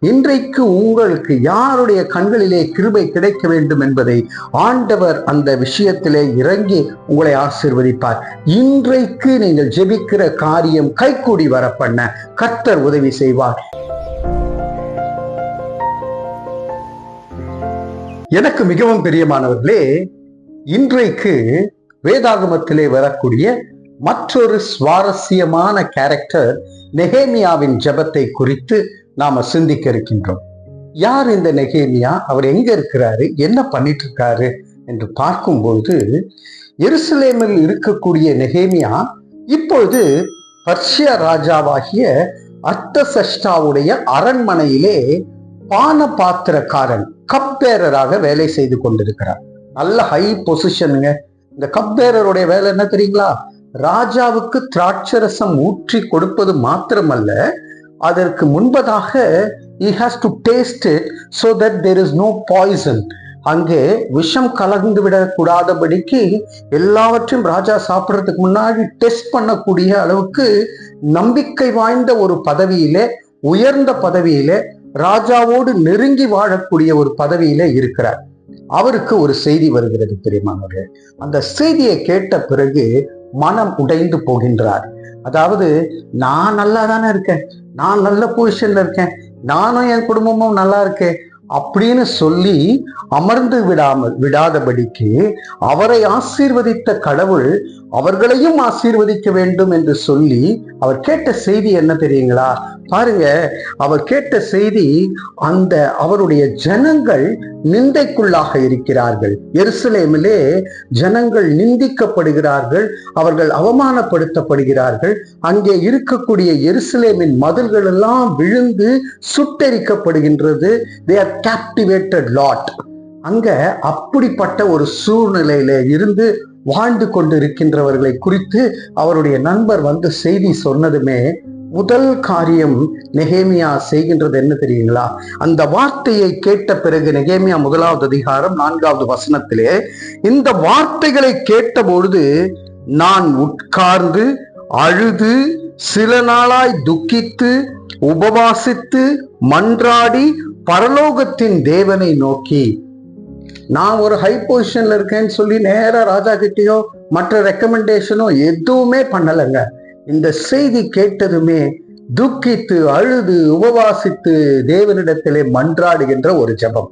இன்றைக்கு உங்களுக்கு யாருடைய கண்களிலே கிருபை கிடைக்க வேண்டும் என்பதை ஆண்டவர் அந்த விஷயத்திலே இறங்கி உங்களை ஆசிர்வதிப்பார். இன்றைக்கு நீங்கள் ஜெபிக்கிற காரியம் கைகூடி வர பண்ண கர்த்தர் உதவி செய்வார். எனக்கு மிகவும் பிரியமானவர்களே இன்றைக்கு வேதாகமத்திலே வரக்கூடிய மற்றொரு சுவாரஸ்யமான கேரக்டர் நெகேமியாவின் ஜெபத்தை குறித்து நாம சிந்திக்க இருக்கின்றோம். யார் இந்த நெகேமியா? அவர் எங்க இருக்கிறாரு? என்ன பண்ணிட்டு இருக்காரு என்று பார்க்கும்போது எருசலேமில் இருக்கக்கூடிய நெகேமியா இப்பொழுது பர்ஷிய ராஜாவாகிய அர்த்தசஷ்டாவுடைய அரண்மனையிலே பான பாத்திரக்காரன் கப்பேரராக வேலை செய்து கொண்டிருக்கிறார். நல்ல ஹை பொசிஷனுங்க இந்த கப்பேரருடைய வேலை என்ன தெரியுங்களா? ராஜாவுக்கு திராட்சரசம் ஊற்றி கொடுப்பது மாத்திரமல்ல அதற்கு முன்பதாக he has to taste it so that there is no poison அங்கே விஷம் கலந்து விடக்கூடாதபடிக்கு எல்லாவற்றையும் ராஜா சாப்பிட்றதுக்கு முன்னாடி டெஸ்ட் பண்ணக்கூடிய அளவுக்கு நம்பிக்கை வாய்ந்த ஒரு பதவியிலே உயர்ந்த பதவியிலே ராஜாவோடு நெருங்கி வாழக்கூடிய ஒரு பதவியிலே இருக்கிறார். அவருக்கு ஒரு செய்தி வருகிறது பெரியமானவர்களே. அந்த செய்தியை கேட்ட பிறகு மனம் உடைந்து போகின்றார். அதாவது நான் நல்லா தானே இருக்கேன். நான் நல்ல பொசிஷன்ல இருக்கேன். நானும் என் குடும்பமும் நல்லா இருக்கேன். அப்படின்னு சொல்லி அமர்ந்து விடாமல் விடாதபடிக்கு அவரை ஆசீர்வதித்த கடவுள் அவர்களையும் ஆசீர்வதிக்க வேண்டும் என்று சொல்லி அவர் கேட்ட செய்தி என்ன தெரியுங்களா? பாருங்க அவர் கேட்ட செய்தி அந்த அவருடைய ஜனங்கள் நிந்தைக்குள்ளாக இருக்கிறார்கள். எருசலேமிலே ஜனங்கள் நிந்திக்கப்படுகிறார்கள் அவர்கள் அவமானப்படுத்தப்படுகிறார்கள். அங்கே இருக்கக்கூடிய எருசலேமின் மதில்கள் எல்லாம் விழுந்து சுட்டெரிக்கப்படுகின்றது. தே ஆர் கேப்டிவேட்டட் லாட் அங்க அப்படிப்பட்ட ஒரு சூழ்நிலையில இருந்து வாழ்ந்து கொண்டு இருக்கின்றவர்களை குறித்து அவருடைய நண்பர் வந்து செய்தி சொன்னதுமே முதல் காரியம் நெகேமியா செய்கின்றது என்ன தெரியுங்களா? அந்த வார்த்தையை கேட்ட பிறகு நெகேமியா முதலாவது அதிகாரம் நான்காவது வசனத்திலே இந்த வார்த்தைகளை கேட்ட பொழுது நான் உட்கார்ந்து அழுது சில நாளாய் துக்கித்து உபவாசித்து மன்றாடி பரலோகத்தின் தேவனை நோக்கி நான் ஒரு ஹை பொசிஷன்ல இருக்கேன்னு சொல்லி நேராக ராஜா கிட்டேயோ மற்ற ரெக்கமெண்டேஷனோ எதுவுமே பண்ணலைங்க. இந்த செய்தி கேட்டதுமே துக்கித்து அழுது உபவாசித்து தேவனிடத்திலே மன்றாடுகின்ற ஒரு ஜெபம்.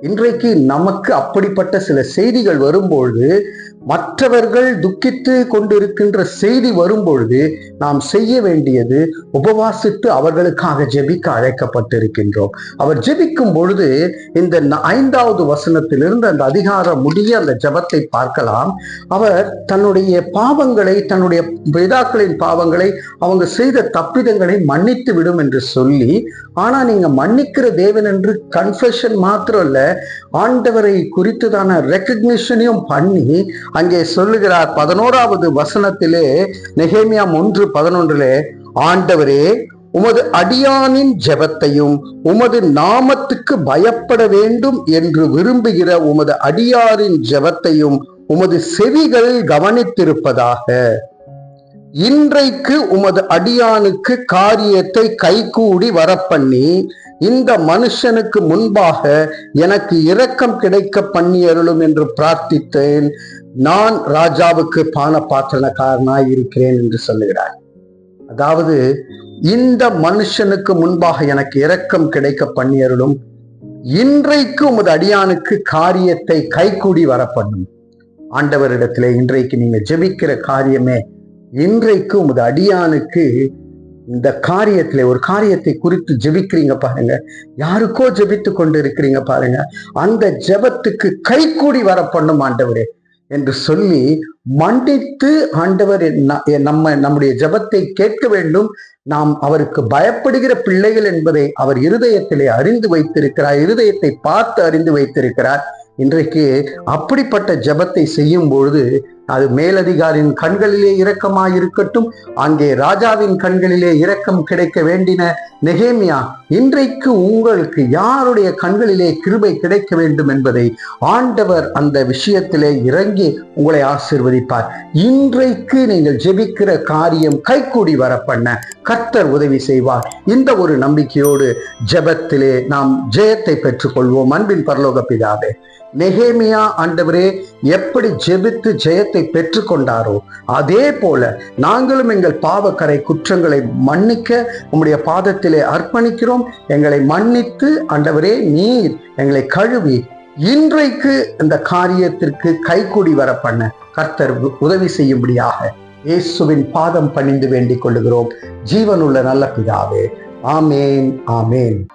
இன்றைக்கு நமக்கு அப்படிப்பட்ட சில செய்திகள் வரும்பொழுது மற்றவர்கள் துக்கித்து கொண்டிருக்கின்ற செய்தி வரும்பொழுது நாம் செய்ய வேண்டியது உபவாசித்து அவர்களுக்காக ஜெபிக்க அழைக்கப்பட்டிருக்கின்றோம். அவர் ஜெபிக்கும் பொழுது இந்த ஐந்தாவது வசனத்திலிருந்து அந்த அதிகாரம் முடிய அந்த ஜெபத்தை பார்க்கலாம். அவர் தன்னுடைய பாவங்களை தன்னுடைய பிதாக்களின் பாவங்களை அவங்க செய்த தப்பிதங்களை மன்னித்து விடும் என்று சொல்லி ஆனா நீங்க மன்னிக்கிற தேவன் என்று கன்ஃபெஷன் மாத்திரம் இல்ல ஆண்டவரை குறித்துதான ரெக்கக்னிஷனையும் பண்ணி அங்கே சொல்லுகிறார் பதினோராவது வசனத்திலே நெகேமியா ஒன்று பதினொன்றிலே ஆண்டவரே உமது அடியானின் ஜெபத்தையும் உமது நாமத்துக்கு பயப்பட வேண்டும் என்று விரும்புகிற உமது அடியாரின் ஜெபத்தையும் உமது செவிகள் கவனித்திருப்பதாக. இன்றைக்கு உமது அடியானுக்கு காரியத்தை கைகூடி வரப்பண்ணி இந்த மனுஷனுக்கு முன்பாக எனக்கு இரக்கம் கிடைக்க பண்ணி அருளும் என்று பிரார்த்தித்தேன். நான் ராஜாவுக்கு பான பாத்திரக்காரனாய் இருக்கிறேன் என்று சொல்லுகிறார். அதாவது இந்த மனுஷனுக்கு முன்பாக எனக்கு இரக்கம் கிடைக்க பண்ணி அருளும் இன்றைக்கு உமது அடியானுக்கு காரியத்தை கைகூடி வரப்பண்ணும். ஆண்டவரிடத்திலே இன்றைக்கு நீங்க ஜெபிக்கிற காரியமே இன்றைக்கு உமது அடியானுக்கு இந்த காரியத்துல ஒரு காரியத்தை குறித்து ஜெபிக்கிறீங்க பாருங்க. யாருக்கோ ஜெபித்து கொண்டு இருக்கிறீங்க பாருங்க. அந்த ஜெபத்துக்கு கைகூடி வர பண்ணும் ஆண்டவரே என்று சொல்லி மன்னித்து ஆண்டவர் நம்ம நம்முடைய ஜெபத்தை கேட்க வேண்டும். நாம் அவருக்கு பயப்படுகிற பிள்ளைகள் என்பதை அவர் இருதயத்திலே அறிந்து வைத்திருக்கிறார் இருதயத்தை பார்த்து அறிந்து வைத்திருக்கிறார். இன்றைக்கு அப்படிப்பட்ட ஜெபத்தை செய்யும் பொழுது அது மேலதிகாரின் கண்களிலே இரக்கமாய் இருக்கட்டும் அங்கே ராஜாவின் கண்களிலே இரக்கம் கிடைக்க வேண்டின நெகேமியா இன்றைக்கு உங்களுக்கு யாருடைய கண்களிலே கிருபை கிடைக்க வேண்டும் என்பதை ஆண்டவர் அந்த விஷயத்திலே இறங்கி உங்களை ஆசிர்வதிப்பார். இன்றைக்கு நீங்கள் ஜெபிக்கிற காரியம் கைகூடி வர பண்ண கர்த்தர் உதவி செய்வார். இந்த ஒரு நம்பிக்கையோடு ஜெபத்திலே நாம் ஜெயத்தை பெற்றுக்கொள்வோம். அன்பின் பரலோக பிதாவே நெகேமியா ஆண்டவரே எப்படி ஜெபித்து ஜெயத்தை பெற்றுக்கொண்டாரோ? அதே போல நாங்களும் எங்கள் பாவக்கரை குற்றங்களை மன்னிக்க உம்முடைய பாதத்திலே அர்ப்பணிக்கிறோம். எங்களை மன்னித்து ஆண்டவரே நீர் எங்களை கழுவி இன்றைக்கு இந்த காரியத்திற்கு கைகூடி வர பண்ண கர்த்தர் உதவி செய்யும்படியாக இயேசுவின் பாதம் பணிந்து வேண்டிக் கொள்ளுகிறோம். ஜீவனுள்ள நல்ல பிதாவே. ஆமேன் ஆமேன்.